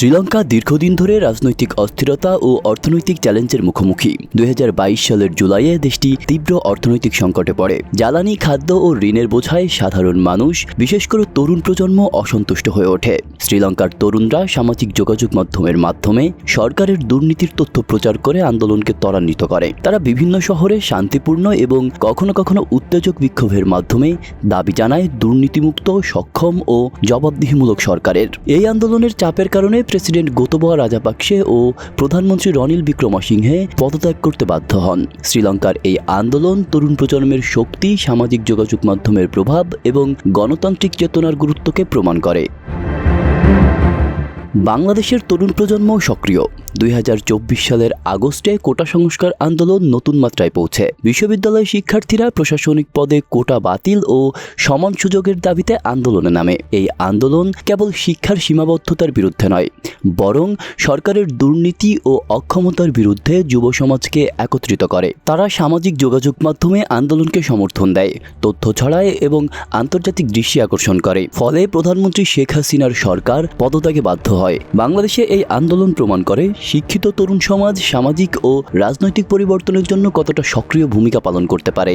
শ্রীলঙ্কা দীর্ঘদিন ধরে রাজনৈতিক অস্থিরতা ও অর্থনৈতিক চ্যালেঞ্জের মুখোমুখি। দুই হাজার বাইশ সালের জুলাইয়ে দেশটি তীব্র অর্থনৈতিক সংকটে পড়ে। জ্বালানি, খাদ্য ও ঋণের বোঝায় সাধারণ মানুষ, বিশেষ করে তরুণ প্রজন্ম, অসন্তুষ্ট হয়ে ওঠে। শ্রীলঙ্কার তরুণরা সামাজিক যোগাযোগ মাধ্যমের মাধ্যমে সরকারের দুর্নীতির তথ্য প্রচার করে আন্দোলনকে ত্বরান্বিত করে। তারা বিভিন্ন শহরে শান্তিপূর্ণ এবং কখনো কখনো উত্তেজক বিক্ষোভের মাধ্যমে দাবি জানায় দুর্নীতিমুক্ত, সক্ষম ও জবাবদিহিমূলক সরকারের। এই আন্দোলনের চাপের কারণে প্রেসিডেন্ট গোতবয়া রাজাপাকসে ও প্রধানমন্ত্রী রনিল বিক্রমাসিংহে পদত্যাগ করতে বাধ্য হন। শ্রীলঙ্কার এই আন্দোলন তরুণ প্রজন্মের শক্তি, সামাজিক যোগাযোগ মাধ্যমের প্রভাব এবং গণতান্ত্রিক চেতনার গুরুত্বকে প্রমাণ করে। বাংলাদেশের তরুণ প্রজন্ম সক্রিয়। দুই হাজার চব্বিশ সালের আগস্টে কোটা সংস্কার আন্দোলন নতুন মাত্রায় পৌঁছে। বিশ্ববিদ্যালয় শিক্ষার্থীরা প্রশাসনিক পদে কোটা বাতিল ও সমান সুযোগের দাবিতে আন্দোলনে নামে। এই আন্দোলন কেবল শিক্ষার সীমাবদ্ধতার বিরুদ্ধে নয়, বরং সরকারের দুর্নীতি ও অক্ষমতার বিরুদ্ধে যুব সমাজকে একত্রিত করে। তারা সামাজিক যোগাযোগ মাধ্যমে আন্দোলনকে সমর্থন দেয়, তথ্য ছড়ায় এবং আন্তর্জাতিক দৃষ্টি আকর্ষণ করে। ফলে প্রধানমন্ত্রী শেখ হাসিনার সরকার পদত্যাগে বাধ্য হয়। বাংলাদেশে এই আন্দোলন প্রমাণ করে শিক্ষিত তরুণ সমাজ সামাজিক ও রাজনৈতিক পরিবর্তনের জন্য কতটা সক্রিয় ভূমিকা পালন করতে পারে।